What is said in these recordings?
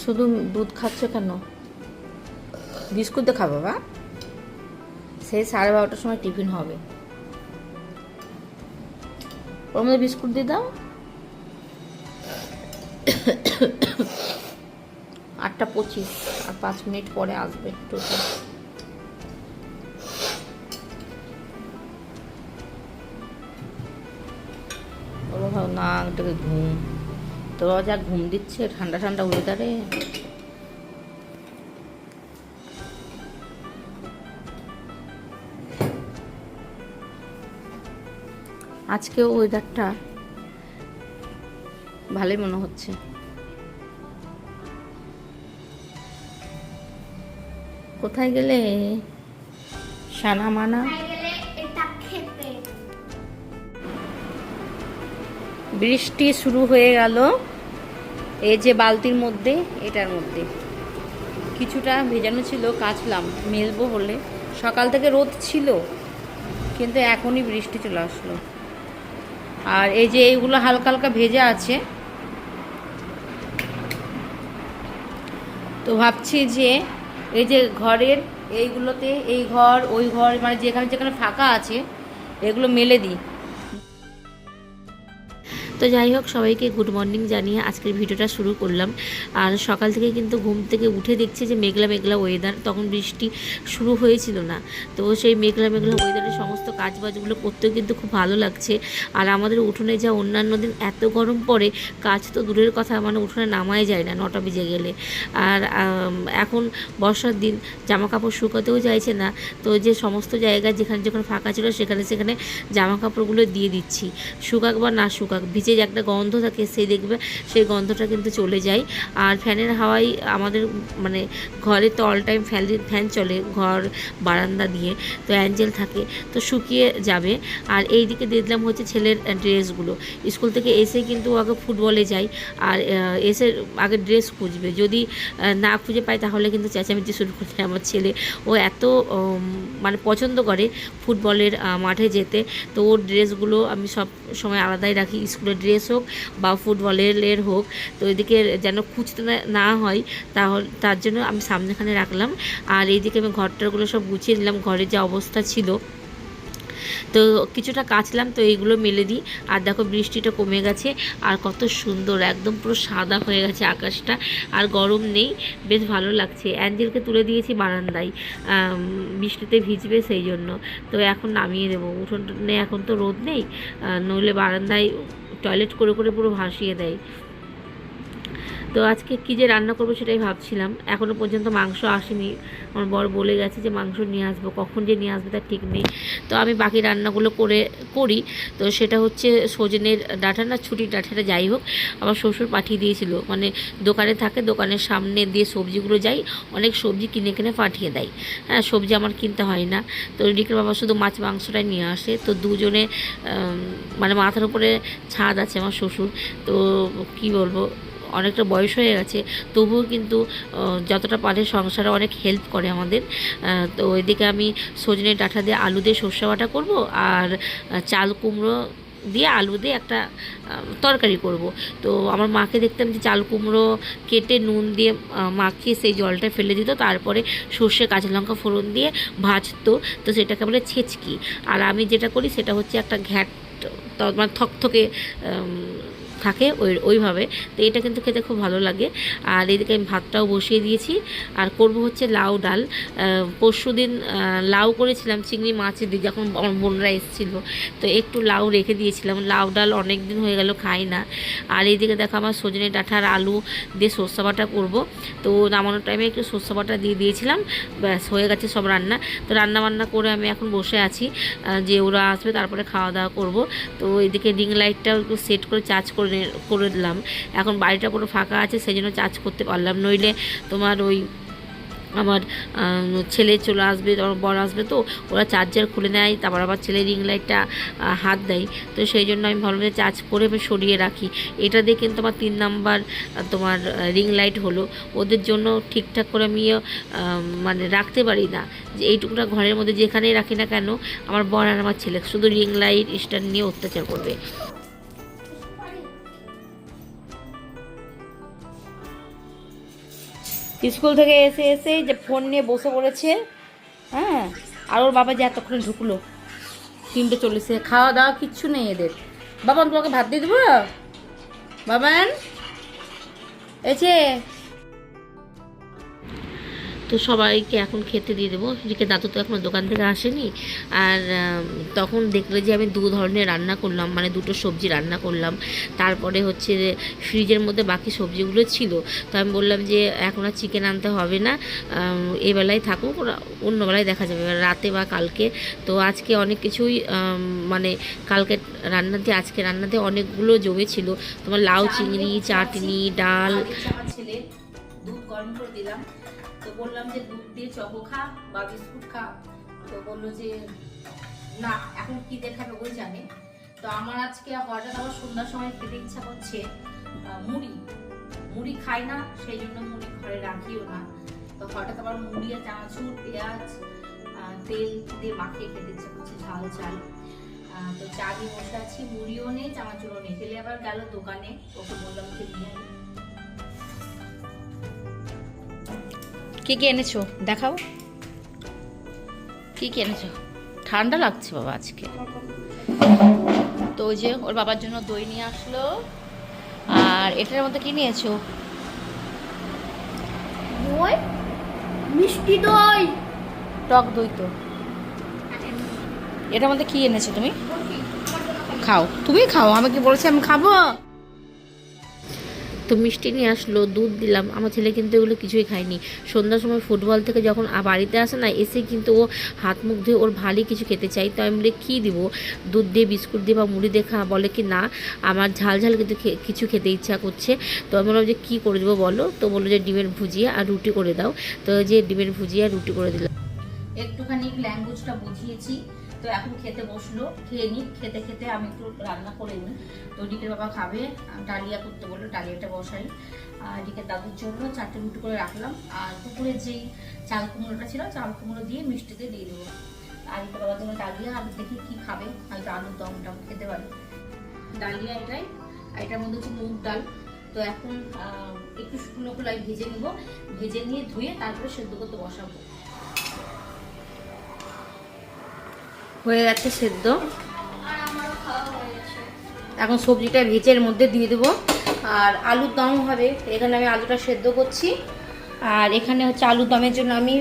শুধু দুধ খাচ্ছ কেন? বিস্কুট দিয়ে খাব বা? সেই সাড়ে বারোটার সময় টিফিন হবে। ওর মধ্যে বিস্কুট দিয়ে দাও। আটটা পঁচিশ আর পাঁচ মিনিট পরে আসবে টোটো ও না এটাকে ঘুম। তো যা ঘুম দিচ্ছে, ঠান্ডা ঠান্ডা ওয়েদারে আজকে ওয়েদারটা ভালোই মনে হচ্ছে। কোথায় গেলে? সানা মানা বৃষ্টি শুরু হয়ে গেল। এই যে বালতির মধ্যে, এটার মধ্যে। কিছুটা ভেজানো ছিল, কাচলাম, মেলবো হলে সকাল থেকে রোদ ছিল, কিন্তু এখনই বৃষ্টি চলে আসলো। আর এই যে এইগুলো হালকা হালকা ভেজা আছে। তো ভাবছি যে এই যে ঘরের এইগুলোতে, এই ঘর, ওই ঘর মানে যেখানে যেখানে ফাঁকা আছে, এগুলো মেলে দিই। তো যাই হোক, সবাইকে গুড মর্নিং জানিয়ে আজকের ভিডিওটা শুরু করলাম। আর সকাল থেকে কিন্তু ঘুম থেকে উঠে দেখছি যে মেঘলা মেঘলা ওয়েদার তখন বৃষ্টি শুরু হয়েছিল না। তো সেই মেঘলা মেঘলা ওয়েদারের সমস্ত কাজ বাজগুলো করতেও কিন্তু খুব ভালো লাগছে। আর আমাদের উঠোনে যা অন্যান্য দিন এত গরম পড়ে, কাজ তো দূরের কথা মানে উঠোনে নামাই যায় না নটা বেজে গেলে। আর এখন বর্ষার দিন জামা কাপড় শুকাতেও চাইছে না। তো যে সমস্ত জায়গায় যেখানে যেখানে ফাঁকা ছিল, সেখানে সেখানে জামা কাপড়গুলো দিয়ে দিচ্ছি। শুকাক বা না শুকাক, ভিজে যে একটা গন্ধ থাকে সেই দেখবে, সেই গন্ধটা কিন্তু চলে যায়। আর ফ্যানের হাওয়াই আমাদের মানে ঘরে তো অল টাইম ফ্যান ফ্যান চলে ঘর, বারান্দা দিয়ে, তো অ্যাঞ্জেল থাকে, তো শুকিয়ে যাবে। আর এই দিকে দেখলাম হচ্ছে ছেলের ড্রেসগুলো। স্কুল থেকে এসে কিন্তু আগে ফুটবলে যায়, আর এসে আগে ড্রেস খুঁজবে। যদি না খুঁজে পায় তাহলে কিন্তু চেঁচামেচি শুরু করে আমার ছেলে। ও এত মানে পছন্দ করে ফুটবলের মাঠে যেতে, তো ওর ড্রেসগুলো আমি সব সময় আলাদাই রাখি। স্কুলের ড্রেস হোক বা ফুটবলের হোক, তো এদিকে যেন খুঁজতে না- হয়, তাহলে, তার জন্য আমি সামনেখানে রাখলাম। আর এইদিকে আমি ঘরটারগুলো সব গুছিয়ে নিলাম, ঘরের যে অবস্থা ছিল। তো কিছুটা কাচলাম, তো এইগুলো মেলে দিই। আর দেখো বৃষ্টিটা কমে গেছে, আর কত সুন্দর, একদম পুরো সাদা হয়ে গেছে আকাশটা, আর গরম নেই, বেশ ভালো লাগছে। অ্যাঞ্জেলকে তুলে দিয়েছি বারান্দায় বৃষ্টিতে ভিজবে সেই জন্য। তো এখন নামিয়ে দেবো। উঠোনে এখন তো রোদ নেই নইলে বারান্দায় টয়লেট করে করে পুরো ভাসিয়ে দেয়। তো আজকে কী যে রান্না করব সেটাই ভাবছিলাম। এখনও পর্যন্ত মাংস আসেনি। আমার বর বলে গেছে যে মাংস নিয়ে আসব। কখন যে নিয়ে আসবে তার ঠিক নেই। তো আমি বাকি রান্নাগুলো করে, করি। তো সেটা হচ্ছে সজনের ডাঁটা না, ছুটির ডাঁটাটা যাই হোক, আমার শ্বশুর পাঠিয়ে দিয়েছিল। মানে দোকানে থাকে, দোকানের সামনে দিয়ে সবজিগুলো যাই, অনেক সবজি কিনে কিনে পাঠিয়ে দেয়। হ্যাঁ সবজি আমার কিনতে হয় না। তো রিকের বাবা শুধু মাছ মাংসটাই নিয়ে আসে। তো দুজনে মানে মাথার উপরে ছাদ আছে আমার শ্বশুর। তো কি বলব অনেকটা বয়স হয়ে গেছে, তবুও কিন্তু যতটা পারে সংসারে অনেক হেল্প করে আমাদের। তো এদিকে আমি সজনে ডাঁটা দিয়ে আলু দিয়ে সর্ষে বাটা করব আর চাল কুমড়ো দিয়ে আলু দিয়ে একটা তরকারি করব। তো আমার মাকে দেখতাম যে চাল কুমড়ো কেটে নুন দিয়ে মাখিয়ে সেই জলটা ফেলে দিত, তারপরে সর্ষে কাঁচা লঙ্কা ফোড়ন দিয়ে ভাজতো। তো সেটাকে বলে ছেচকি। আর আমি যেটা করি সেটা হচ্ছে একটা ঘ্যাট মানে থকথকে থাকে ওই ওইভাবে। তো এটা কিন্তু খেতে খুব ভালো লাগে। আর এদিকে আমি ভাতটাও বসিয়ে দিয়েছি। আর করব হচ্ছে লাউ ডাল। পরশু দিন লাউ করেছিলাম, চিংড়ি মাছের দিয়ে যখন আমার বোনরা এসেছিল। তো একটু লাউ রেখে দিয়েছিলাম। লাউ ডাল অনেক দিন হয়ে গেল, খাই না। আর এইদিকে দেখো আমার সজনে ডাঁটার আলু দিয়ে সর্ষে বাটা করব। তো নামানোর টাইমে একটু সর্ষে বাটা দিয়ে দিয়েছিলাম। ব্যাস, হয়ে গেছে সব রান্না। তো রান্না বান্না করে আমি এখন বসে আছি। যে ওরা আসবে তারপরে খাওয়া দাওয়া করব। তো এদিকে রিং লাইটটাও একটু সেট করে চার্জ করে করে দিলাম। এখন বাড়িটা পুরো ফাঁকা আছে সেই জন্য চার্জ করতে পারলাম। নইলে তোমার ওই আমার ছেলে চলে আসবে বর আসবে তো, ওরা চার্জার খুলে নেয়, তারপর আবার ছেলে রিং লাইটটা হাত দেয়। তো সেই জন্য আমি ভাবলাম যে চার্জ করে আমি সরিয়ে রাখি। এটা দিয়ে কিন্তু আমার তিন নাম্বার তোমার রিং লাইট হলো। ওদের জন্য ঠিকঠাক করে আমি মানে রাখতে পারি না। যে এইটুকুটা ঘরের মধ্যে যেখানেই রাখি না কেন, আমার বর আর আমার ছেলে শুধু রিং লাইট স্ট্যান্ড নিয়ে অত্যাচার করবে। স্কুল থেকে এসে এসে যে ফোন নিয়ে বসে পড়েছে হ্যাঁ? আর ওর বাবা যে এতক্ষণ ঢুকলো, তিনটে চল্লিশে। খাওয়া দাওয়া কিচ্ছু নেই এদের। বাবা তোমাকে ভাত দিয়ে দেবো? বাবান? এসে তো সবাইকে এখন খেতে দিয়ে দেবো। এদিকে দাদু তো এখন দোকান থেকে আসেনি। আর তখন দেখলে যে আমি দু ধরনের রান্না করলাম মানে দুটো সবজি রান্না করলাম। তারপরে হচ্ছে যে ফ্রিজের মধ্যে বাকি সবজিগুলো ছিল। তো আমি বললাম যে এখন আর চিকেন আনতে হবে না। আম, এ বেলায় থাকুক অন্য বেলায় দেখা যাবে। রাতে বা কালকে। তো আজকে অনেক কিছুই মানে কালকে রান্নাতে আজকে রান্নাতে অনেকগুলো জমেছিল তোমার লাউ চিংড়ি চাটনি ডাল গরম করে দিলাম। তো বললাম যে দুধ দিয়ে চকো খা বা বিস্কুট খা। তো বলল যে না এখন কি দেখাবে ওই জানে। তো আমার আজকে হঠাৎ আবার সন্ধ্যার সময় খেতে ইচ্ছা করছে মুড়ি। মুড়ি খাই না সেই জন্য মুড়ি ঘরে রাখিও না। তো হঠাৎ আবার মুড়ি আর চানাচুর পেঁয়াজ তেল দিয়ে মাখিয়ে খেতে ইচ্ছা করছে ঝাল আহ, তো চা দিয়ে বসে আছি মুড়িও নেই চানাচুরও নেই। ছেলে আবার গেল দোকানে ওকে বললাম যে নিয়ে কি কি এনেছো? দেখাও। কি কি এনেছো? ঠান্ডা লাগছে বাবা আজকে। তো ওই যে ওর বাবার জন্য দই নিয়ে আসলো। আর এটার মধ্যে কি নিয়েছো? দই মিষ্টি দই। টক দই তো। এটার মধ্যে কি এনেছো তুমি? খাও। তুমি খাও আমি কি বলেছি আমি খাব? তো মিষ্টি নিয়ে আসলো, দুধ দিলাম। আমার ছেলে কিন্তু এগুলো কিছুই খায়নি। সন্ধ্যার সময় ফুটবল থেকে যখন বাড়িতে আসে না, এসে কিন্তু ও হাত মুখ ধুয়ে ওর ভালোই কিছু খেতে চাই তো আমি বলি, কী দিব? দুধ দিয়ে বিস্কুট দিয়ে বা মুড়ি দিয়ে খা। বলে কি, না, আমার ঝাল ঝাল কিন্তু কিছু খেতে ইচ্ছা করছে। তো আমি বললাম যে, কী করে দেবো বলো? তো বলল যে, ডিমের ভুজিয়া আর রুটি করে দাও। তো যে ডিমের ভুজিয়া আর রুটি করে দিলাম। একটুখানি ল্যাঙ্গুয়েজটা বুঝিয়েছি। তো এখন খেতে বসল, খেয়ে নিই খেতে খেতে আমি একটু রান্না করে নিই। তো ডিকের বাবা খাবে, ডালিয়া করতে বলল, ডালিয়াটা বসাই। আর ডিকের দাদুর জন্য চারটে রুটি করে রাখলাম। আর দুপুরে যেই চাল কুমড়োটা ছিল, চাল কুমড়ো দিয়ে মিষ্টিতে দিয়ে দেবো। আর এদিকে বাবার জন্য ডালিয়া আর দেখি কি খাবে। হয়তো আলুর দমটা খেতে পারে। ডালিয়া এটাই, আর এটার মধ্যে হচ্ছে মুগ ডাল। তো এখন একটু শুকনো খোলায় ভেজে নিব। ভেজে নিয়ে ধুয়ে তারপরে সেদ্ধ করতে বসাবো। হয়ে গেছে সেদ্ধ। এখন সবজিটা ভেজের মধ্যে দিয়ে দেবো। আর আলুর দম হবে, এখানে আমি আলুটা সেদ্ধ করছি। আর এখানে হচ্ছে আলুর দমের জন্য আমি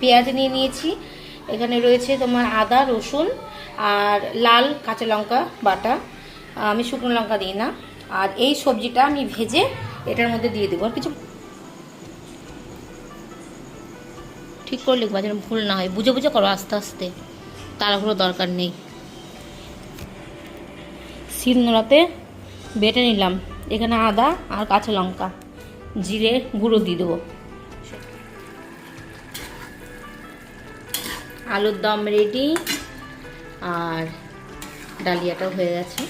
পেঁয়াজ নিয়ে নিয়েছি। এখানে রয়েছে তোমার আদা, রসুন আর লাল কাঁচা লঙ্কা বাটা। আমি শুকনো লঙ্কা দিই না। আর এই সবজিটা আমি ভেজে এটার মধ্যে দিয়ে দেবো। আর কিছু ঠিক করে লিখবা যেন ভুল না হয়। বুঝে বুঝে করো আস্তে আস্তে। তাড়াহুড়ো দরকার নেই। শিলনোড়াতে বেটে নিলাম। এখানে আদা আর কাঁচা লঙ্কা। জিরে গুঁড়ো দিয়ে দেবো। আলুর দম রেডি আর ডালিয়াটাও হয়ে গেছে।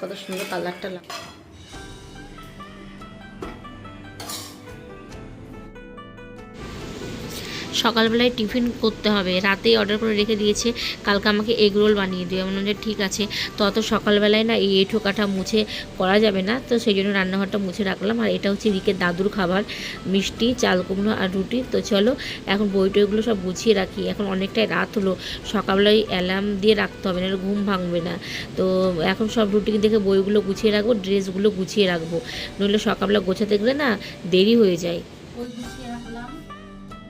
কত সুন্দর কালারটা লাগ সকালবেলায় টিফিন করতে হবে। রাতেই অর্ডার করে রেখে দিয়েছে, কালকে আমাকে এগ রোল বানিয়ে আমি বললাম যে ঠিক আছে, তো অত সকালবেলায় না এই এঁঠো কাঠা মুছে করা যাবে না। তো সেই জন্য রান্নাঘরটা মুছে রাখলাম। আর এটা হচ্ছে এদিকে দাদুর খাবার, মিষ্টি, চাল কুমড়ো আর রুটি। তো চলো, এখন বই টইগুলো সব গুছিয়ে রাখি। এখন অনেকটাই রাত হলো। সকালবেলায় অ্যালার্ম দিয়ে রাখতে হবে না ঘুম ভাঙবে না। তো এখন সব রুটিন দেখে বইগুলো গুছিয়ে রাখব ড্রেসগুলো গুছিয়ে রাখব। নইলে সকালবেলা গোছাতে গেলে না দেরি হয়ে যায়।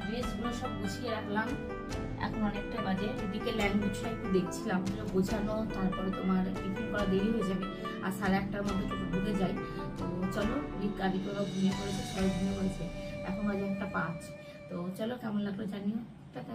ড্রেসগুলো সব গুছিয়ে রাখলাম। এখন অনেকটা বাজে। এদিকে ল্যাঙ্গুয়েজটা একটু দেখছিলাম গোছানো, তারপরে তোমার টিফিন করা দেরি হয়ে যাবে। আর সাড়ে আটটার মধ্যে ঢুকে যাই। তো চলো রিকোরা ঘুমিয়ে পড়েছে, সবাই ঘুমিয়ে পড়েছে। এখন বাজে একটা পাঁচ। তো চলো, কেমন লাগল জানিও। টাটা